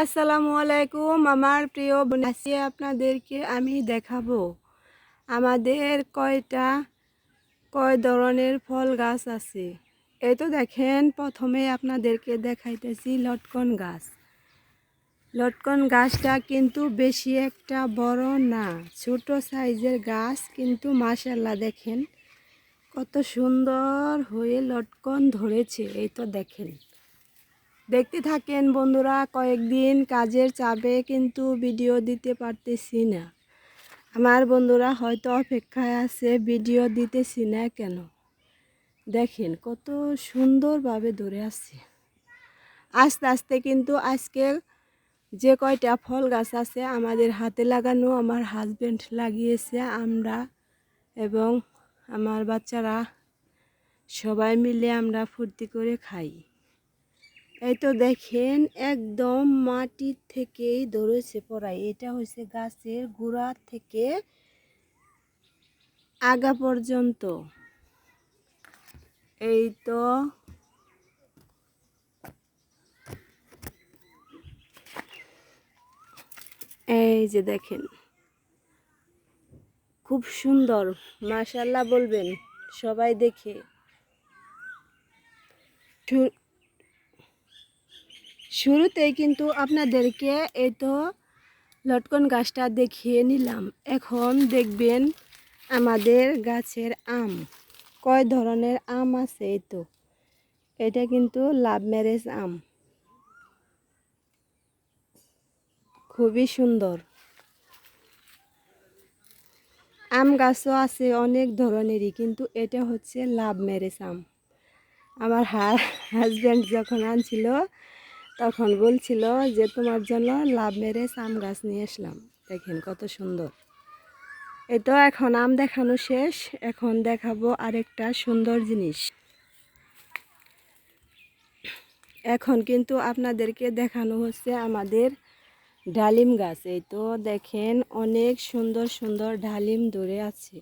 আসসালামু আলাইকুম, আমার প্রিয় বোন। আজকে আপনাদেরকে আমি দেখাবো আমাদের কয়টা, কয় ধরনের ফল গাছ আছে। এই তো দেখেন, প্রথমে আপনাদেরকে দেখাইতেছি লটকন গাছ। লটকন গাছটা কিন্তু বেশি একটা বড় না, ছোট সাইজের গাছ, কিন্তু মাশাল্লাহ দেখেন কত সুন্দর হয়ে লটকন ধরেছে। এই তো দেখেন। দেখতে থাকেন বন্ধুরা, কয়েকদিন কাজের চাপে কিন্তু ভিডিও দিতে পারতেছি না। আমার বন্ধুরা হয়তো অপেক্ষায় আছে ভিডিও দিতেছি না কেন? দেখেন কত সুন্দরভাবে ধরে আছে। আস্তে আস্তে কিন্তু আজকে যে কয়টা ফল গাছ আছে আমাদের হাতে লাগানো, আমার হাজবেন্ড লাগিয়েছে, আমরা এবং আমার বাচ্চারা সবাই মিলে আমরা ফুর্তি করে খাই। এই তো দেখেন, একদম মাটির থেকেই ধরেছে পড়াই এটা হচ্ছে গাছের গোড়া থেকে আগা পর্যন্ত। এই তো এই যে দেখেন, খুব সুন্দর মাশাল্লাহ বলবেন সবাই দেখে। শুরুতেই কিন্তু আপনাদেরকে এই তো লটকন গাছটা দেখিয়ে নিলাম। এখন দেখবেন আমাদের গাছের আম, কয় ধরনের আম আছে এই তো? এটা কিন্তু লাভ ম্যারেজ আম। খুবই সুন্দর। আম গাছও আছে অনেক ধরনেরই, কিন্তু এটা হচ্ছে লাভ ম্যারেজ আম। আমার হাজব্যান্ড যখন আনছিল তখন বলছিল যে, তোমার জন্য লাভ মেরে আম গাছ নিয়ে আসলাম। দেখেন কত সুন্দর। এই তো এখন আম দেখানো শেষ। এখন দেখাবো আরেকটা সুন্দর জিনিস। এখন কিন্তু আপনাদেরকে দেখানো হচ্ছে আমাদের ডালিম গাছ। এই তো দেখেন অনেক সুন্দর সুন্দর ডালিম ধরে আছে।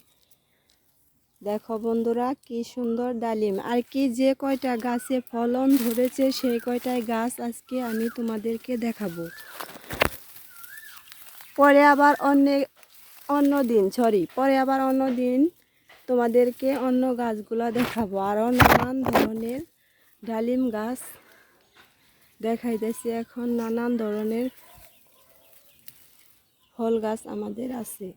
দেখো বন্ধুরা, কি সুন্দর ডালিম। আর কি যে কয়টা গাছে ফলন ধরেছে, সেই কয়টায় গাছ আজকে আমি তোমাদেরকে দেখাবো। পরে আবার অন্য অন্য দিন সরি পরে আবার অন্য দিন তোমাদেরকে অন্য গাছগুলো দেখাবো। আরও নানান ধরনের ডালিম গাছ দেখাইতেছি। এখন নানান ধরনের ফল গাছ আমাদের আছে।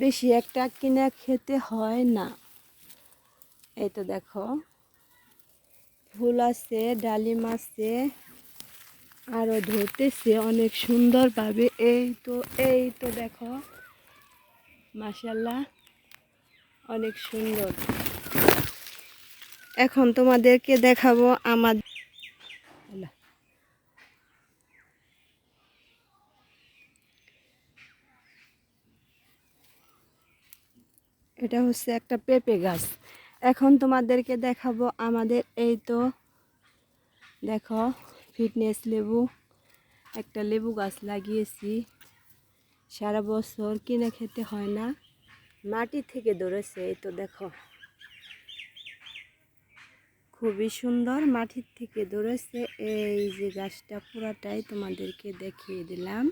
বেশি একটা কিনা খেতে হয় না। এই তো দেখো। ফুল আছে, ডালিম আছে আরও ধরতেছে অনেক সুন্দরভাবে। এই তো এই তো দেখো। মাসাল্লাহ অনেক সুন্দর। এখন তোমাদেরকে দেখাবো আমার এটা হচ্ছে একটা পেঁপে গাছ। এখন তোমাদেরকে দেখাবো আমাদের এই তো, দেখো, ফিটনেস লেবু, একটা লেবু গাছ লাগিয়েছি। সারা বছর কিনে খেতে হয় না, মাটি থেকে ধরেছে এই তো, দেখো। খুবই সুন্দর মাটির থেকে ধরেছে, এই যে গাছটা পুরাটাই তোমাদেরকে দেখিয়ে দিলাম।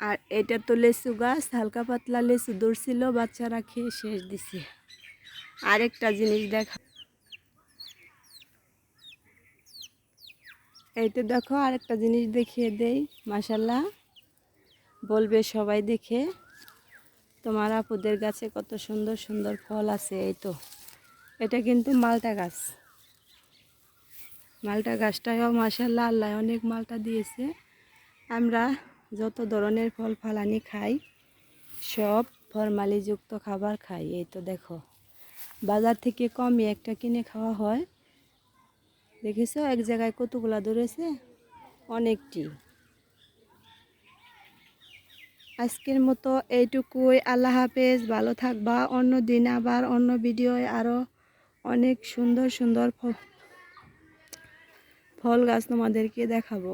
আর এটা তো লেচু গাছ, হালকা পাতলা লেচু ধরছিল, বাচ্চারা খেয়ে শেষ দিছে। আরেকটা জিনিস দেখা এইটা দেখো, আরেকটা জিনিস দেখিয়ে দেই মাসাল্লাহ বলবে সবাই দেখে, তোমার আপুদের গাছে কত সুন্দর সুন্দর ফল আছে, এই তো। এটা কিন্তু মালটা গাছ। মালটা গাছটাও মাসাল্লাহ আল্লাহ অনেক মালটা দিয়েছে। আমরা যত ধরনের ফল ফালানি খাই, সব ফরমালিযুক্ত খাবার খাই। এই তো দেখো, বাজার থেকে কমই একটা কিনে খাওয়া হয়। দেখেছ, এক জায়গায় কতগুলা ধরেছে? অনেকটি। আজকের মতো এইটুকুই। আল্লাহ হাফেজ, ভালো থাকবা। অন্য দিন আবার অন্য ভিডিওয় আরও অনেক সুন্দর সুন্দর ফল গাছ তোমাদেরকে দেখাবো।